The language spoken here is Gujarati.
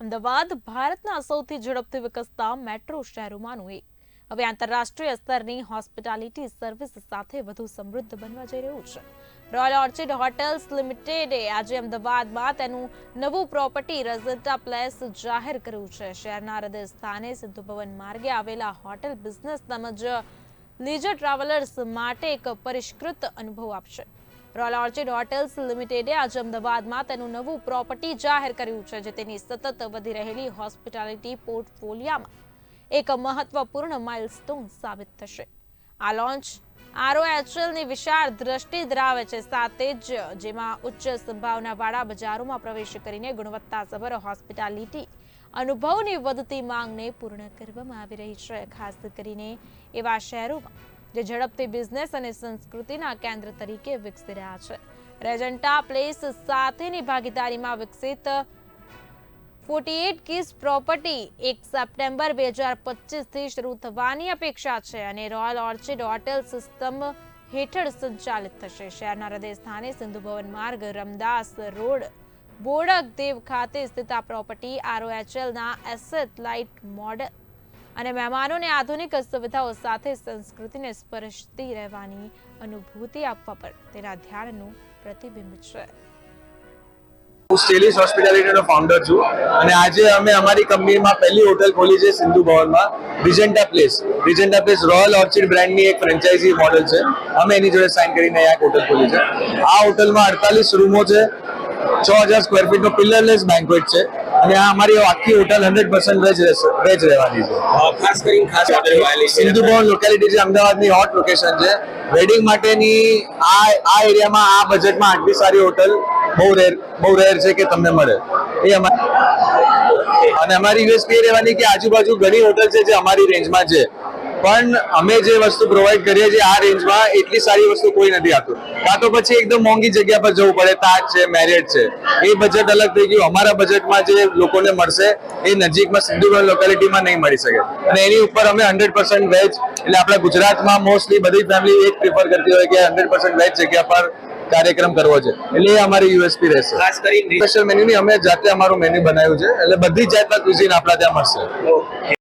અમદાવાદ ભારતના સૌથી ઝડપથી વિકસતા મેટ્રો શહેરોમાંનું એક. હવે આંતરરાષ્ટ્રીય સ્તરની હોસ્પિટાલિટી સર્વિસ સાથે વધુ સમૃદ્ધ બનવા જઈ રહ્યું છે. રોયલ ઓર્ચિડ હોટેલ્સ લિમિટેડે આજે અમદાવાદમાં તેનું નવું પ્રોપર્ટી રઝલ્ટા પ્લેસ જાહેર કર્યું છે. શહેરના હૃદય સ્થાને સિંધુ ભવન માર્ગે આવેલા હોટેલ બિઝનેસ તેમજ લીજર ટ્રાવેલર્સ માટે એક પરિષ્કૃત અનુભવ આપશે. રોયલ ઓર્ચિડ હોટેલ્સ લિમિટેડે આજે અમદાવાદમાં તેનું નવું પ્રોપર્ટી જાહેર કર્યું છે, જે તેની સતત વધી રહેલી હોસ્પિટાલિટી પોર્ટફોલિયામાં એક મહત્વપૂર્ણ માઇલસ્ટોન સાબિત થશે. આ લોન્ચ આરઓએચએલની વિશાળ દ્રષ્ટિ ધરાવે છે, સાથે જ જેમાં ઉચ્ચ સંભાવનાવાળા બજારોમાં પ્રવેશ કરીને ગુણવત્તાસભર હોસ્પિટાલિટી અનુભવની વધતી માંગને પૂર્ણ કરવામાં આવી રહી છે, ખાસ કરીને એવા શહેરોમાં. જે ઝડપથી બિઝનેસ અને સંસ્કૃતિના કેન્દ્ર તરીકે વિકસી રહ્યા છે. રેજન્ટા પ્લેસ સાથેની ભાગીદારીમાં વિકસિત ફોર્ટી એટ કિસ પ્રોપર્ટી એક સપ્ટેમ્બર બે હજાર પચીસથી શરૂ થવાની અપેક્ષા છે અને રોયલ ઓર્ચિડ હોટેલ સિસ્ટમ હેઠળ સંચાલિત થશે. શહેરના હૃદય સ્થાને સિંધુ ભવન માર્ગ, રમદાસ રોડ, બોડક દેવ ખાતે સ્થિત આ પ્રોપર્ટી આરઓએચએલના એસેટ લાઇટ મોડલ અને મહેમાનોને આધુનિક સુવિધાઓ સાથે સંસ્કૃતિને સ્પર્શતી રહેવાની અનુભૂતિ આપવા પર તેના ધ્યાનનું પ્રતિબિંબ છે. હું સ્ટેલિસ હોસ્પિટાલિટીનો ફાઉન્ડર છું અને આજે અમે અમારી કંપનીમાં પહેલી હોટલ ખોલી છે સિંધુ ભવનમાં Regenta Place Regenta Place Royal Orchid બ્રાન્ડની એક ફ્રેન્ચાઇઝી મોડલ છે. અમે એની જોડે સાઇન કરીને એક હોટલ ખોલી છે. આ હોટલમાં અડતાલીસ રૂમો છે, છ હજાર સ્ક્વેર ફીટનો પિલરલેસ બેન્કવેટ છે. અને આ અમારી આખી hotel hundred percent veg veg રહેવાની છે. ખાસ કરીને ખાસ સિંધુ ભવન લોકેલિટી છે અમદાવાદની હોટ લોકેશન છે વેડિંગ માટેની આ આ એરિયામાં આ બજેટમાં આટલી સારી હોટલ બહુ રેર બહુ રેર છે કે તમને મળે. એ અમારી અને અમારી યુએસપી રહેવાની કે આજુબાજુ ઘણી હોટલ છે જે અમારી રેન્જમાં છે. પણ અમે જે વસ્તુ પ્રોવાઈડ કરીએ છીએ આ રેન્જમાં એટલી સારી વસ્તુ કોઈ નથી આપતું કાં તો પછી એકદમ મોંઘી જગ્યા પર જવું પડે તાજ છે મેરિયટ છે. એ બજેટ અલગ થઈ ગયું. અમારા બજેટમાં જે લોકોને મળશે એ નજીકમાં સિંધુગઢ લોકેલિટીમાં નહીં મળી શકે. અને એની ઉપર અમે હંડ્રેડ પર્સન્ટ વેજ એટલે આપણા ગુજરાતમાં મોસ્ટલી બધી ફેમિલી એક પ્રિફર કરતી હોય કે હંડ્રેડ પર્સન્ટ વેજ જગ્યા પર કાર્યક્રમ કરવો છે. એટલે એ અમારી યુએસપી રહેશે. ખાસ કરીને સ્પેશિયલ મેન્યુની અમે જાતે અમારું મેન્યુ બનાવ્યું છે. એટલે બધી જાતના ક્યુઝિન આપણા ત્યાં મળશે.